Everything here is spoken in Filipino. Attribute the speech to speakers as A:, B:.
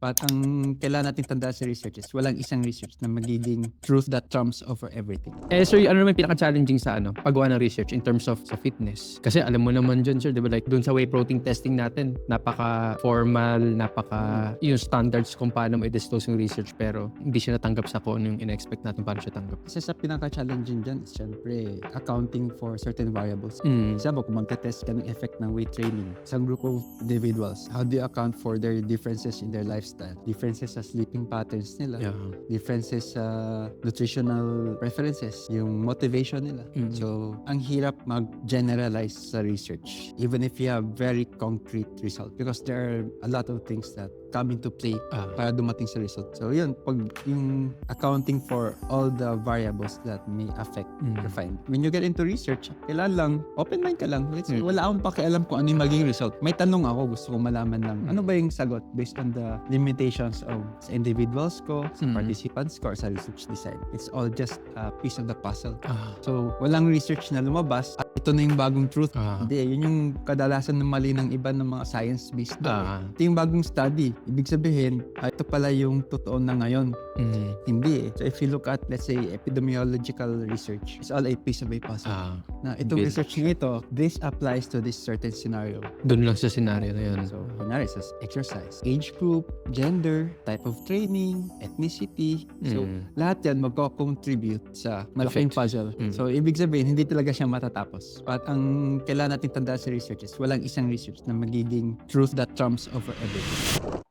A: But ang kailangan natin tandaan sa research is walang isang research na magiging truth that trumps over everything.
B: Eh sir, ano naman pinaka-challenging sa ano, paggawa ng research in terms of sa fitness? Kasi alam mo naman dyan sir, di ba like dun sa whey protein testing natin, napaka-formal, napaka yung standards kung paano mo i-disclose yung research pero hindi siya natanggap sa kung ano yung in-expect natin paano siya tanggap.
A: Isa sa pinaka-challenging dyan is syempre accounting for certain variables.
B: Mm.
A: Sabi kung magte-test ka ng effect ng weight training sa group of individuals, how do you account for their differences in their lifestyle? Differences sa sleeping patterns nila,
B: Yeah.
A: differences sa nutritional preferences, yung motivation nila.
B: Mm.
A: So, ang hirap mag-generalize sa research even if you have very concrete result because there are a lot of things that come into play
B: Ah.
A: para dumating sa result. So, yun, pag yung accounting for all the variables that may affect
B: Mm.
A: your find. When you get into research, kailan lang, open mind ka lang. Let's
B: Mm.
A: wala akong pakialam kung ano yung magiging result. May tanong ako, gusto ko malaman lang,
B: Mm.
A: ano ba yung sagot based on the limitations of sa individuals ko, sa
B: Mm.
A: participants ko, or sa research design. It's all just a piece of the puzzle.
B: Ah.
A: So, walang research na lumabas. Ito na yung bagong truth.
B: Ah.
A: Hindi, yun yung kadalasan ng mali ng iba ng mga science-based.
B: Ah.
A: Ito yung bagong study. Ibig sabihin, ah, ito pala yung totoo na ngayon.
B: Mm.
A: Hindi eh. So if you look at, let's say, epidemiological research, it's all a piece of a puzzle.
B: Ah.
A: na itong
B: Bill.
A: research nga ito, this applies to this certain scenario.
B: Doon lang sa scenario na yun.
A: So, kunwari sa exercise, age group, gender, type of training, ethnicity. So,
B: Mm.
A: lahat yan magko-contribute sa malaking
B: Effect.
A: puzzle.
B: Mm.
A: So, ibig sabihin, hindi talaga siya matatapos. At ang kailangan natin tandaan sa research is walang isang research na magiging truth that trumps over everything.